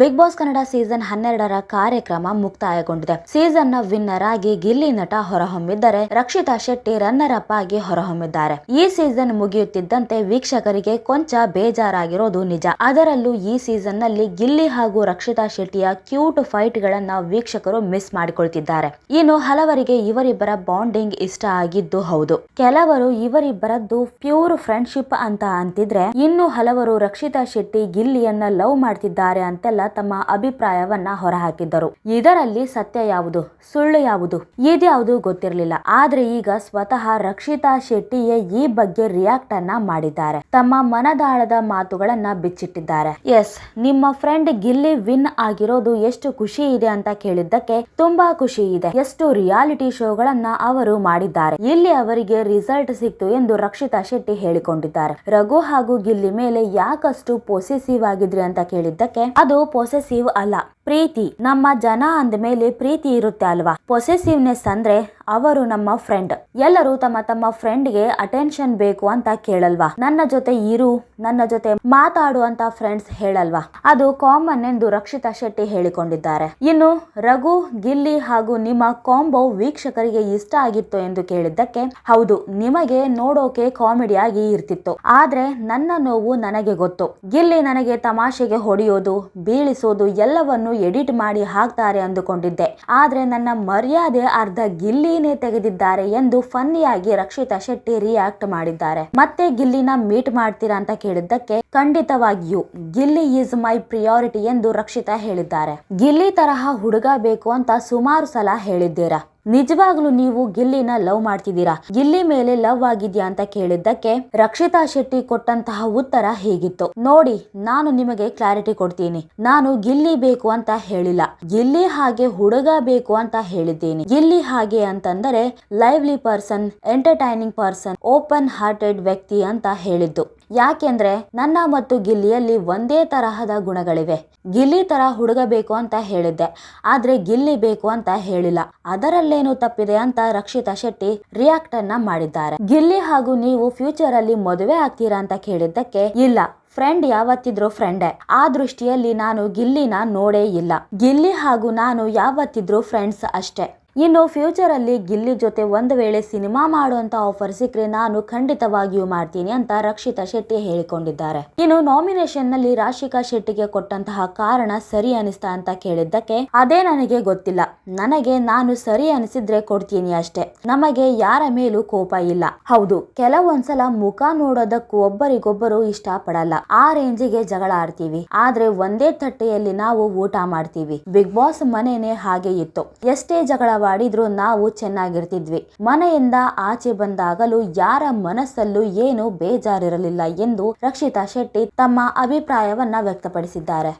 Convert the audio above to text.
Big boss Kannada season ಹನ್ನೆರಡರ ಕಾರ್ಯಕ್ರಮ ಮುಕ್ತಾಯಗೊಂಡಿದೆ. ಸೀಸನ್ನ winner ಆಗಿ ಗಿಲ್ಲಿ ನಟ ಹೊರಹೊಮ್ಮಿದ್ದರೆ ರಕ್ಷಿತಾ ಶೆಟ್ಟಿ ರನ್ನರ್ ಅಪ್ ಆಗಿ ಹೊರಹೊಮ್ಮಿದ್ದಾರೆ. ಈ ಸೀಸನ್ ಮುಗಿಯುತ್ತಿದ್ದಂತೆ ವೀಕ್ಷಕರಿಗೆ ಕೊಂಚ ಬೇಜಾರಾಗಿರೋದು ನಿಜ. ಅದರಲ್ಲೂ ಈ ಸೀಸನ್ನಲ್ಲಿ ಗಿಲ್ಲಿ ಹಾಗೂ ರಕ್ಷಿತಾ ಶೆಟ್ಟಿಯ ಕ್ಯೂಟ್ ಫೈಟ್ ಗಳನ್ನ ವೀಕ್ಷಕರು ಮಿಸ್ ಮಾಡಿಕೊಳ್ತಿದ್ದಾರೆ. ಇನ್ನು ಹಲವರಿಗೆ ಇವರಿಬ್ಬರ ಬಾಂಡಿಂಗ್ ಇಷ್ಟ ಆಗಿದ್ದು ಹೌದು. ಕೆಲವರು ಇವರಿಬ್ಬರದ್ದು ಪ್ಯೂರ್ ಫ್ರೆಂಡ್ಶಿಪ್ ಅಂತ ಅಂತಿದ್ರೆ, ಇನ್ನು ಹಲವರು ರಕ್ಷಿತಾ ಶೆಟ್ಟಿ ಗಿಲ್ಲಿಯನ್ನ ಲವ್ ಮಾಡ್ತಿದ್ದಾರೆ ಅಂತೆಲ್ಲ ತಮ್ಮ ಅಭಿಪ್ರಾಯವನ್ನ ಹೊರಹಾಕಿದ್ದರು. ಇದರಲ್ಲಿ ಸತ್ಯ ಯಾವುದು, ಸುಳ್ಳು ಯಾವುದು, ಇದ್ಯಾವುದು ಗೊತ್ತಿರಲಿಲ್ಲ. ಆದ್ರೆ ಈಗ ಸ್ವತಃ ರಕ್ಷಿತಾ ಶೆಟ್ಟಿಯೇ ಈ ಬಗ್ಗೆ ರಿಯಾಕ್ಟ್ ಅನ್ನ ಮಾಡಿದ್ದಾರೆ. ತಮ್ಮ ಮನದಾಳದ ಮಾತುಗಳನ್ನ ಬಿಚ್ಚಿಟ್ಟಿದ್ದಾರೆ. ಎಸ್, ನಿಮ್ಮ ಫ್ರೆಂಡ್ ಗಿಲ್ಲಿ ವಿನ್ ಆಗಿರೋದು ಎಷ್ಟು ಖುಷಿ ಇದೆ ಅಂತ ಕೇಳಿದ್ದಕ್ಕೆ ತುಂಬಾ ಖುಷಿ ಇದೆ. ಎಷ್ಟು ರಿಯಾಲಿಟಿ ಶೋಗಳನ್ನ ಅವರು ಮಾಡಿದ್ದಾರೆ. ಇಲ್ಲಿ ಅವರಿಗೆ ರಿಸಲ್ಟ್ ಸಿಕ್ತು ಎಂದು ರಕ್ಷಿತಾ ಶೆಟ್ಟಿ ಹೇಳಿಕೊಂಡಿದ್ದಾರೆ. ರಘು ಹಾಗೂ ಗಿಲ್ಲಿ ಮೇಲೆ ಯಾಕಷ್ಟು ಪೊಸೆಸಿವ್ ಆಗಿದ್ರಿ ಅಂತ ಕೇಳಿದ್ದಕ್ಕೆ ಅದು ಪೊಸೆಸಿವ್ ಅಲ್ಲ. ಪ್ರೀತಿ ನಮ್ಮ ಜನ ಅಂದ ಮೇಲೆ ಪ್ರೀತಿ ಇರುತ್ತೆ ಅಲ್ವಾ? ಪೊಸೆಸಿವ್ನೆಸ್ ಅಂದ್ರೆ ಅವರು ನಮ್ಮ ಫ್ರೆಂಡ್ ಎಲ್ಲರೂ ತಮ್ಮ ತಮ್ಮ ಫ್ರೆಂಡ್ಗೆ ಅಟೆನ್ಷನ್ ಬೇಕು ಅಂತ ಕೇಳಲ್ವಾ? ನನ್ನ ಜೊತೆ ಇರು, ನನ್ನ ಜೊತೆ ಮಾತಾಡುವಂತ ಫ್ರೆಂಡ್ಸ್ ಹೇಳಲ್ವಾ? ಅದು ಕಾಮನ್ ಎಂದು ರಕ್ಷಿತಾ ಶೆಟ್ಟಿ ಹೇಳಿಕೊಂಡಿದ್ದಾರೆ. ಇನ್ನು ರಘು, ಗಿಲ್ಲಿ ಹಾಗೂ ನಿಮ್ಮ ಕಾಂಬೋ ವೀಕ್ಷಕರಿಗೆ ಇಷ್ಟ ಆಗಿತ್ತು ಎಂದು ಕೇಳಿದ್ದಕ್ಕೆ ಹೌದು, ನಿಮಗೆ ನೋಡೋಕೆ ಕಾಮಿಡಿಯಾಗಿ ಇರ್ತಿತ್ತು. ಆದ್ರೆ ನನ್ನ ನೋವು ನನಗೆ ಗೊತ್ತು. ಗಿಲ್ಲಿ ನನಗೆ ತಮಾಷೆಗೆ ಹೊಡೆಯೋದು, ಬೀಳಿಸೋದು ಎಲ್ಲವನ್ನು ಎಡಿಟ್ ಮಾಡಿ ಹಾಕ್ತಾರೆ ಅಂದುಕೊಂಡಿದ್ದೆ. ಆದ್ರೆ ನನ್ನ ಮರ್ಯಾದೆ ಅರ್ಧ ಗಿಲ್ಲಿನೇ ತೆಗೆದಿದ್ದಾರೆ ಎಂದು ಫನ್ನಿಯಾಗಿ ರಕ್ಷಿತಾ ಶೆಟ್ಟಿ ರಿಯಾಕ್ಟ್ ಮಾಡಿದ್ದಾರೆ. ಮತ್ತೆ ಗಿಲ್ಲಿನ ಮೀಟ್ ಮಾಡ್ತೀರಾ ಅಂತ ಕೇಳಿದ್ದಕ್ಕೆ ಖಂಡಿತವಾಗಿಯೂ ಗಿಲ್ಲಿ ಈಸ್ ಮೈ ಪ್ರಿಯಾರಿಟಿ ಎಂದು ರಕ್ಷಿತಾ ಹೇಳಿದ್ದಾರೆ. ಗಿಲ್ಲಿ ತರಹ ಹುಡುಗ ಬೇಕು ಅಂತ ಸುಮಾರು ಸಲ ಹೇಳಿದ್ದೀರಾ? ನಿಜವಾಗ್ಲೂ ನೀವು ಗಿಲ್ಲಿನ ಲವ್ ಮಾಡ್ತಿದ್ದೀರಾ? ಗಿಲ್ಲಿ ಮೇಲೆ ಲವ್ ಆಗಿದ್ಯಾ ಅಂತ ಕೇಳಿದ್ದಕ್ಕೆ ರಕ್ಷಿತಾ ಶೆಟ್ಟಿ ಕೊಟ್ಟಂತಹ ಉತ್ತರ ಹೇಗಿತ್ತು? ನೋಡಿ, ನಾನು ನಿಮಗೆ ಕ್ಲಾರಿಟಿ ಕೊಡ್ತೀನಿ. ನಾನು ಗಿಲ್ಲಿ ಬೇಕು ಅಂತ ಹೇಳಿಲ್ಲ. ಗಿಲ್ಲಿ ಹಾಗೆ ಹುಡುಗ ಬೇಕು ಅಂತ ಹೇಳಿದ್ದೀನಿ. ಗಿಲ್ಲಿ ಹಾಗೆ ಅಂತಂದರೆ lively person entertaining person open hearted ವ್ಯಕ್ತಿ ಅಂತ ಹೇಳಿದ್ದು. ಯಾಕೆಂದ್ರೆ ನನ್ನ ಮತ್ತು ಗಿಲ್ಲಿಯಲ್ಲಿ ಒಂದೇ ತರಹದ ಗುಣಗಳಿವೆ. ಗಿಲ್ಲಿ ತರ ಹುಡುಗ ಬೇಕು ಅಂತ ಹೇಳಿದ್ದೆ. ಆದ್ರೆ ಗಿಲ್ಲಿ ಬೇಕು ಅಂತ ಹೇಳಿಲ್ಲ. ಅದರಲ್ಲೇನು ತಪ್ಪಿದೆ ಅಂತ ರಕ್ಷಿತಾ ಶೆಟ್ಟಿ ರಿಯಾಕ್ಟ್ ಅನ್ನ ಮಾಡಿದ್ದಾರೆ. ಗಿಲ್ಲಿ ಹಾಗೂ ನೀವು ಫ್ಯೂಚರ್ ಅಲ್ಲಿ ಮದುವೆ ಆಗ್ತೀರಾ ಅಂತ ಕೇಳಿದ್ದಕ್ಕೆ ಇಲ್ಲ. ಫ್ರೆಂಡ್ ಯಾವತ್ತಿದ್ರು ಫ್ರೆಂಡೇ ಆ ದೃಷ್ಟಿಯಲ್ಲಿ ನಾನು ಗಿಲ್ಲಿನ ನೋಡೇ ಇಲ್ಲ. ಗಿಲ್ಲಿ ಹಾಗೂ ನಾನು ಯಾವತ್ತಿದ್ರು ಫ್ರೆಂಡ್ಸ್ ಅಷ್ಟೇ. ಇನ್ನು ಫ್ಯೂಚರ್ ಅಲ್ಲಿ ಗಿಲ್ಲಿ ಜೊತೆ ಒಂದು ವೇಳೆ ಸಿನಿಮಾ ಮಾಡುವಂತ ಆಫರ್ ಸಿಕ್ಕರೆ ನಾನು ಖಂಡಿತವಾಗಿಯೂ ಮಾಡ್ತೀನಿ ಅಂತ ರಕ್ಷಿತಾ ಶೆಟ್ಟಿ ಹೇಳಿಕೊಂಡಿದ್ದಾರೆ. ಇನ್ನು ನಾಮಿನೇಷನ್ನಲ್ಲಿ ರಾಶಿಕಾ ಶೆಟ್ಟಿಗೆ ಕೊಟ್ಟಂತಹ ಕಾರಣ ಸರಿ ಅನಿಸ್ತಾ ಅಂತ ಕೇಳಿದ್ದಕ್ಕೆ ಅದೇ ನನಗೆ ಗೊತ್ತಿಲ್ಲ. ನನಗೆ ನಾನು ಸರಿ ಅನಿಸಿದ್ರೆ ಕೊಡ್ತೀನಿ ಅಷ್ಟೇ. ನಮಗೆ ಯಾರ ಮೇಲೂ ಕೋಪ ಇಲ್ಲ. ಹೌದು, ಕೆಲವೊಂದ್ಸಲ ಮುಖ ನೋಡೋದಕ್ಕೂ ಒಬ್ಬರಿಗೊಬ್ಬರು ಇಷ್ಟ ಪಡಲ್ಲ ಆ ರೇಂಜಿಗೆ ಜಗಳ ಆಡ್ತೀವಿ. ಆದ್ರೆ ಒಂದೇ ತಟ್ಟೆಯಲ್ಲಿ ನಾವು ಊಟ ಮಾಡ್ತೀವಿ. ಬಿಗ್ ಬಾಸ್ ಮನೆನೇ ಹಾಗೆ ಇತ್ತು. ಎಷ್ಟೇ ಜಗಳವಾಡಿದ್ರು ನಾವು ಚೆನ್ನಾಗಿರ್ತಿದ್ವಿ. ಮನೆಯಿಂದ ಆಚೆ ಬಂದಾಗಲೂ ಯಾರ ಮನಸ್ಸಲ್ಲೂ ಏನು ಬೇಜಾರಿರಲಿಲ್ಲ ಎಂದು ರಕ್ಷಿತಾ ಶೆಟ್ಟಿ ತಮ್ಮ ಅಭಿಪ್ರಾಯವನ್ನ ವ್ಯಕ್ತಪಡಿಸಿದ್ದಾರೆ.